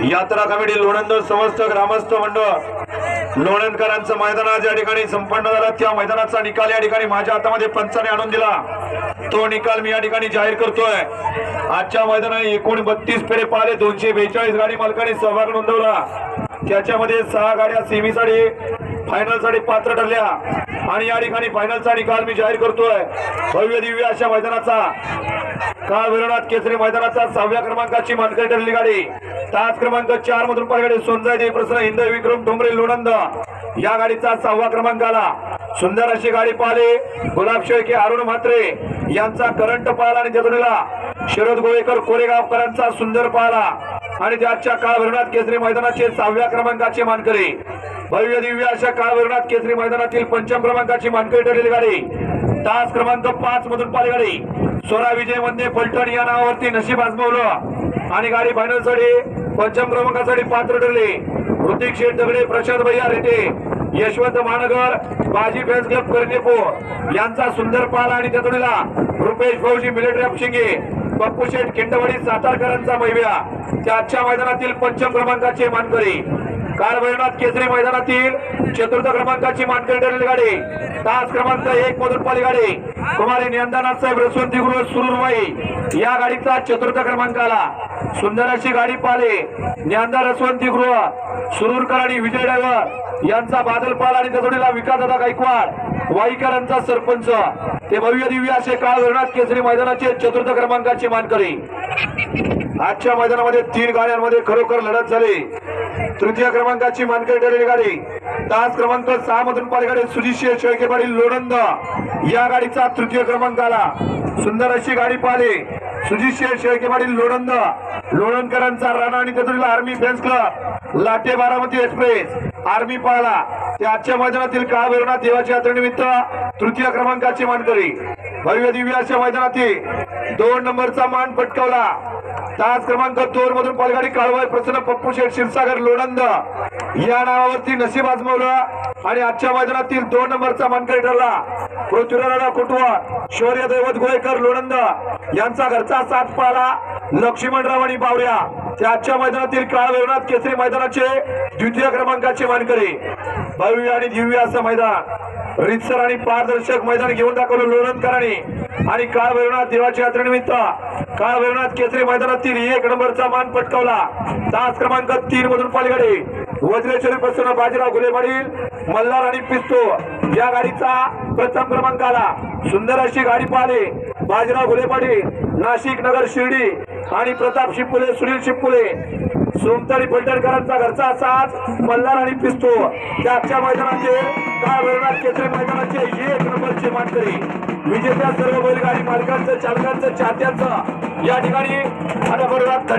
यात्रा कमिटी लोणंद समस्त ग्रामस्थ मंडळ लोणंदकरांचं मैदान ज्या ठिकाणी संपन्न झालं. त्या मैदानाचा निकाल या ठिकाणी माझ्या हातामध्ये पंचाने आणून दिला. तो निकाल मी या ठिकाणी जाहीर करतोय. आजच्या मैदानाने एकूण बत्तीस फेरे पाहिले दोनशे बेचाळीस गाडी मालकाने सहभाग नोंदवला. त्याच्यामध्ये सहा गाड्या सेमीसाठी फायनलसाठी पात्र ठरल्या. आणि या ठिकाणी फायनलचा निकाल मी जाहीर करतोय. भव्य दिव्य अशा मैदानाचा. काळ विरोधात केसरी मैदानाचा सहाव्या क्रमांकाची मानकरी ठरली गाडी. तास क्रमांक चार मधून पलगडे सोनजाई प्रसन्न हिंद विक्रम ठोंबरे लोणंद. या गाडीचा सहावा क्रमांक आला. सुंदर अशी गाडी पाहिले. गुलाब शेळके अरुण म्हात्रे यांचा करंट पाहिला आणि जगडीला शरद गोळेकर कोरेगावकरांचा सुंदर पाहिला. आणि त्याच्या काळभरणात केसरी मैदानाचे सहाव्या क्रमांकाचे मानकरी. भव्य दिव्य अशा काळभरणात केसरी मैदानातील पंचम क्रमांकाची मानकरी ठरलेली गाडी. तास क्रमांक पाच मधून पाली गाडी. सोरा विजयमध्ये फलटण या नावावरती नशीब आजमावलं. आणि गाडी फायनलसाठी पंचम क्रमांकासाठी पात्र ठरले. ऋतिक शेठ दगडे प्रशांत भैया रेटे यशवंत महानगर बाजी फॅन्स क्लब कर्णेपूर यांचा सुंदर पाल आणि त्या जोडीला रुपेश फौजी मिलिटरी शिंगे पप्पू शेठ केंडवाडी सातारकरांचा मैव्या. त्या आजच्या मैदानातील पंचम क्रमांकाचे मानकरी. काल मैदानात केसरी मैदानातील चतुर्थ क्रमांकाची मानकरी ठरलेली गाडी. तास क्रमांक एक मधून पाली गाडी. कुमारी नियंत्रणात साहेब रसवंती गृह सुरूरवाई या गाडीचा चतुर्थ क्रमांक आला सुंदर अशी गाडी पाले ज्ञानदार रसवंती गृह सुरूरकर आणि विजय डायव्हर यांचा बादल पाल आणि त्या विकास दादा गायकवाड वाईकरांचा सरपंच. ते भव्य दिव्य असे काळ धरणात केसरी मैदानाचे चतुर्थ क्रमांकाचे मानकरी. आजच्या मैदानामध्ये तीन गाड्यांमध्ये खरोखर लढत झाली. तृतीय क्रमांकाची मानकरी ठरलेली गाडी. तास क्रमांक सहा मधून पालगाडी सुजिशी शेळके पाटील लोणंद या गाडीचा तृतीय क्रमांक आला. सुंदर अशी गाडी पाहिली. सुजितशे शेळके पाटील लोणंद लोणंदकरांचा राणा आणि त्यातून army fans club latte Baramati express army पाळला. ते आजच्या मैदानातील काळ देवाच्या यात्रेनिमित्त तृतीय क्रमांकाची मानकरी. भव्य दिव्य अशा मैदानातील दोन नंबरचा मान पटकावला. तास क्रमांक दोन मधून पालगाडी काळवाय प्रसन्न पप्पू शेठ क्षीरसागर लोणंद. या नावावरती नशीब आजमावलं आणि आजच्या मैदानातील दोन नंबरचा मानकरी ठरला. पृथ्वीराजा कुटवा शौर्य दैवत गोयकर लोणंद यांचा घरचा साथ पाला लक्ष्मणराव आणि बावऱ्या ते आजच्या मैदानातील काळ वेवनाथ केसरी मैदानाचे द्वितीय क्रमांकाचे मानकरी. भव्य आणि दिव्य असं मैदान. रितसर आणि पारदर्शक मैदान घेऊन दाखवलं लोणंदकरांनी. आणि काळ भैरवनाथ देवाच्या यात्रेनिमित्त काळ भैरवनाथ केसरी मैदानातील एक नंबरचा मान पटकावला. तास क्रमांक तीन मधून पालगडे वज्रेश्वरी प्रसन्न बाजीराव घुले पाटील मल्हार आणि पिस्तो या गाडीचा प्रथम क्रमांक आला. सुंदर अशी गाडी पाहिली बाजीराव घुले पाटील नाशिक नगर शिर्डी. आणि प्रताप शिपुले सुनील शिपुले. सोमतारी फलटणकरांचा घरचा साथ मल्हार आणि पिस्तो त्याच्या मैदानाचे काळ भैरवनाथ केसरी मैदानाचे एक नंबरचे मानकरी. विजेत्या सर्व बैलगाडी मालकांचं चालकांचं चाहत्यांचं या ठिकाणी आता बरोबर